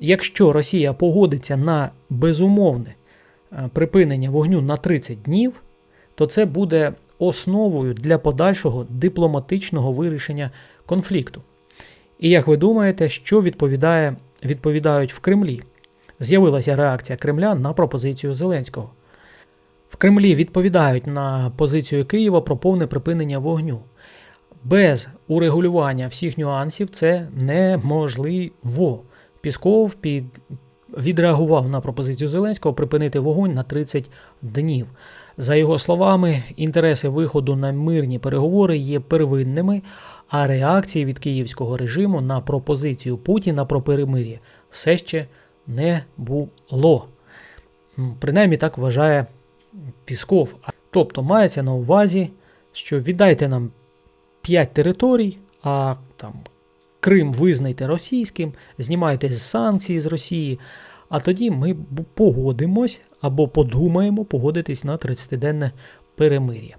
якщо Росія погодиться на безумовне е, припинення вогню на 30 днів, то це буде основою для подальшого дипломатичного вирішення конфлікту. І як ви думаєте, що відповідає, відповідають в Кремлі? З'явилася реакція Кремля на пропозицію Зеленського. В Кремлі відповідають на позицію Києва про повне припинення вогню. Без урегулювання всіх нюансів це неможливо. Пісков під... відреагував на пропозицію Зеленського припинити вогонь на 30 днів. За його словами, інтереси виходу на мирні переговори є первинними, а реакції від київського режиму на пропозицію Путіна про перемир'я все ще не було. Принаймні так вважає Пісков. Тобто мається на увазі, що віддайте нам 5 територій, а там Крим визнайте російським, знімайте санкції з Росії, а тоді ми погодимось або подумаємо погодитись на 30-денне перемир'я.